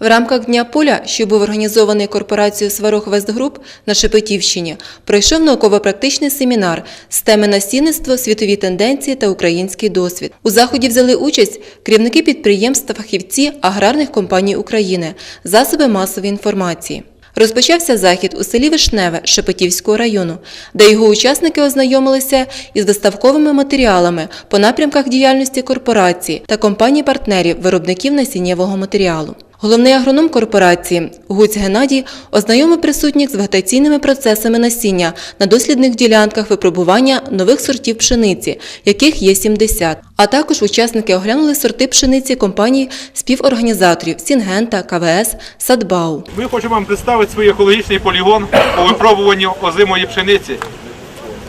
В рамках Дня поля, що був організований корпорацією Сварог Вестгруп на Шепетівщині, пройшов науково-практичний семінар з теми насінництво, світові тенденції та український досвід. У заході взяли участь керівники підприємств та фахівці аграрних компаній України, засоби масової інформації. Розпочався захід у селі Вишневе Шепетівського району, де його учасники ознайомилися із виставковими матеріалами по напрямках діяльності корпорації та компаній-партнерів виробників насіннєвого матеріалу. Головний агроном корпорації Гуць Геннадій ознайомив присутніх з вегетаційними процесами насіння на дослідних ділянках випробування нових сортів пшениці, яких є 70. А також учасники оглянули сорти пшениці компаній співорганізаторів Сінгента, КВС, Садбау. Ми хочемо вам представити свій екологічний полігон по випробуванню озимої пшениці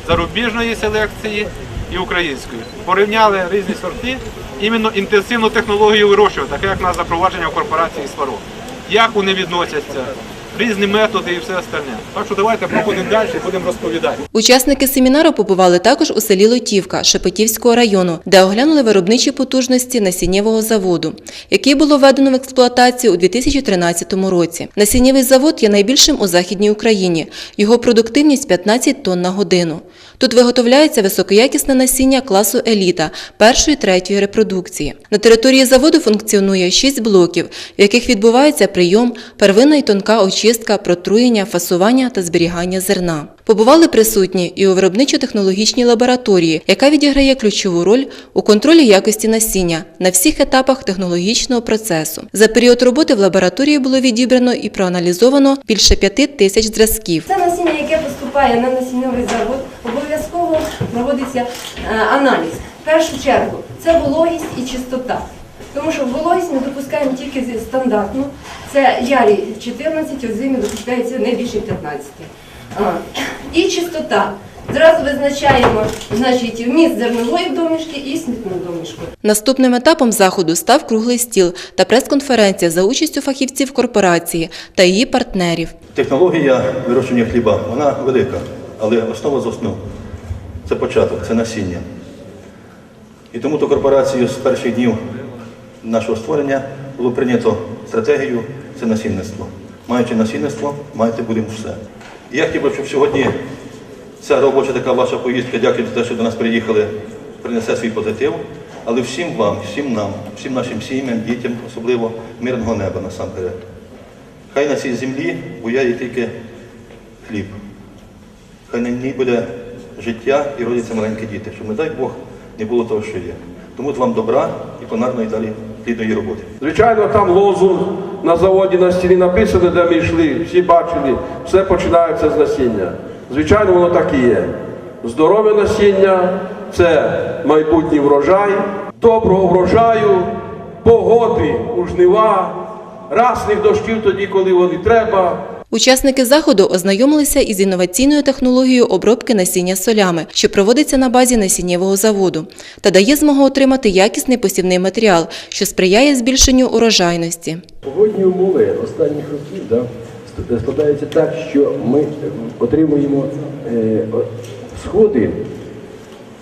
зарубіжної селекції і української. Порівняли різні сорти, іменно інтенсивну технологію вирощувати, таке як на запровадження в корпорації Сваро. Як вони відносяться, різні методи і все остальне. Так що давайте проходимо далі будемо розповідати. Учасники семінару побували також у селі Лотівка Шепетівського району, де оглянули виробничі потужності насіннєвого заводу, який було введено в експлуатацію у 2013 році. Насіннєвий завод є найбільшим у Західній Україні. Його продуктивність 15 тонн на годину. Тут виготовляється високоякісне насіння класу еліта першої третьої репродукції. На території заводу функціонує 6 блоків, в яких відбувається прийом, первинна і тонка очистка, протруєння, фасування та зберігання зерна. Побували присутні і у виробничо-технологічній лабораторії, яка відіграє ключову роль у контролі якості насіння на всіх етапах технологічного процесу. За період роботи в лабораторії було відібрано і проаналізовано більше п'яти тисяч зразків. Це насіння, яке поступає на насіннєвий завод, обов'язково проводиться е, аналіз. В першу чергу це вологість і чистота. Тому що вологість ми допускаємо тільки зі стандартну. Це ярі 14, озимі допускається не більше 15. А, І чистота. Зразу визначаємо значить, вміст зернової домішки і смітної домішки. Наступним етапом заходу став круглий стіл та прес-конференція за участю фахівців корпорації та її партнерів. Технологія вирощення хліба, вона велика, але основа з основ це початок, це насіння. І тому то корпорацією з перших днів нашого створення було прийнято стратегію це насінництво. Маючи насінництво, маєте будемо все. І я хотів би, щоб сьогодні ця робоча така ваша поїздка, дякую за те, що до нас приїхали, принесе свій позитив. Але всім вам, всім нам, всім нашим сім'ям, дітям, особливо мирного неба насамперед. Хай на цій землі буяє тільки хліб. Хай на ній буде життя і родяться маленькі діти, щоб, не дай Бог, не було того, що є. Тому вам добра і понарної далі плідної роботи. Звичайно, там лозунг на заводі на стіні написано, де ми йшли, всі бачили, все починається з насіння. Звичайно, воно так і є. Здорове насіння це майбутній врожай, доброго врожаю, погоди у жнива, расних дощів тоді, коли вони треба. Учасники заходу ознайомилися із інноваційною технологією обробки насіння солями, що проводиться на базі насіннєвого заводу, та дає змогу отримати якісний посівний матеріал, що сприяє збільшенню урожайності. Погодні умови останніх років да, складаються так, що ми е, отримуємо е, сходи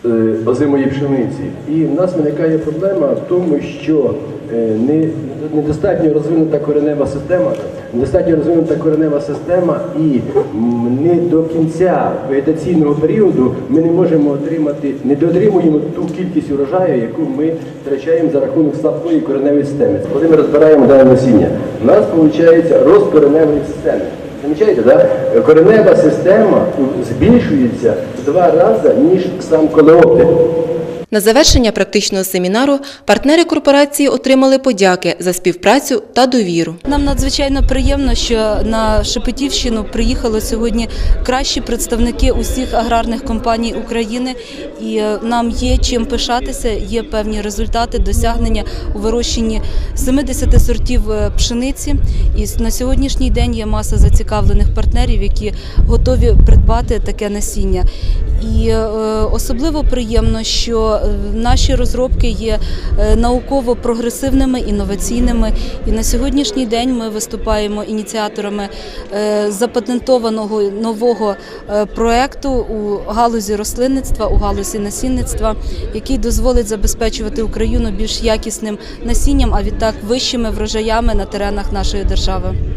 е, озимої пшениці. І в нас виникає проблема в тому, що е, не, недостатньо розвинута коренева система, недостатньо розвинута коренева система, і не до кінця вегетаційного періоду ми не можемо отримати, не дотримуємо ту кількість урожаю, яку ми втрачаємо за рахунок слабкої кореневої системи. Коли ми розбираємо дане насіння, у нас виходить рост кореневої системи. Замічаєте, да? коренева система збільшується в два рази, ніж сам колеоптик. На завершення практичного семінару партнери корпорації отримали подяки за співпрацю та довіру. Нам надзвичайно приємно, що на Шепетівщину приїхали сьогодні кращі представники усіх аграрних компаній України, і е, нам є чим пишатися. Є певні результати досягнення у вирощенні 70 сортів е, пшениці. І на сьогоднішній день є маса зацікавлених партнерів, які готові придбати таке насіння. І е, особливо приємно, що наші розробки є е, науково прогресивними, інноваційними. І на сьогоднішній день ми виступаємо ініціаторами е, запатентованого нового е, проекту у галузі рослинництва, у галузі насінництва, який дозволить забезпечувати Україну більш якісним насінням, а відтак вищими врожаями на теренах нашої держави.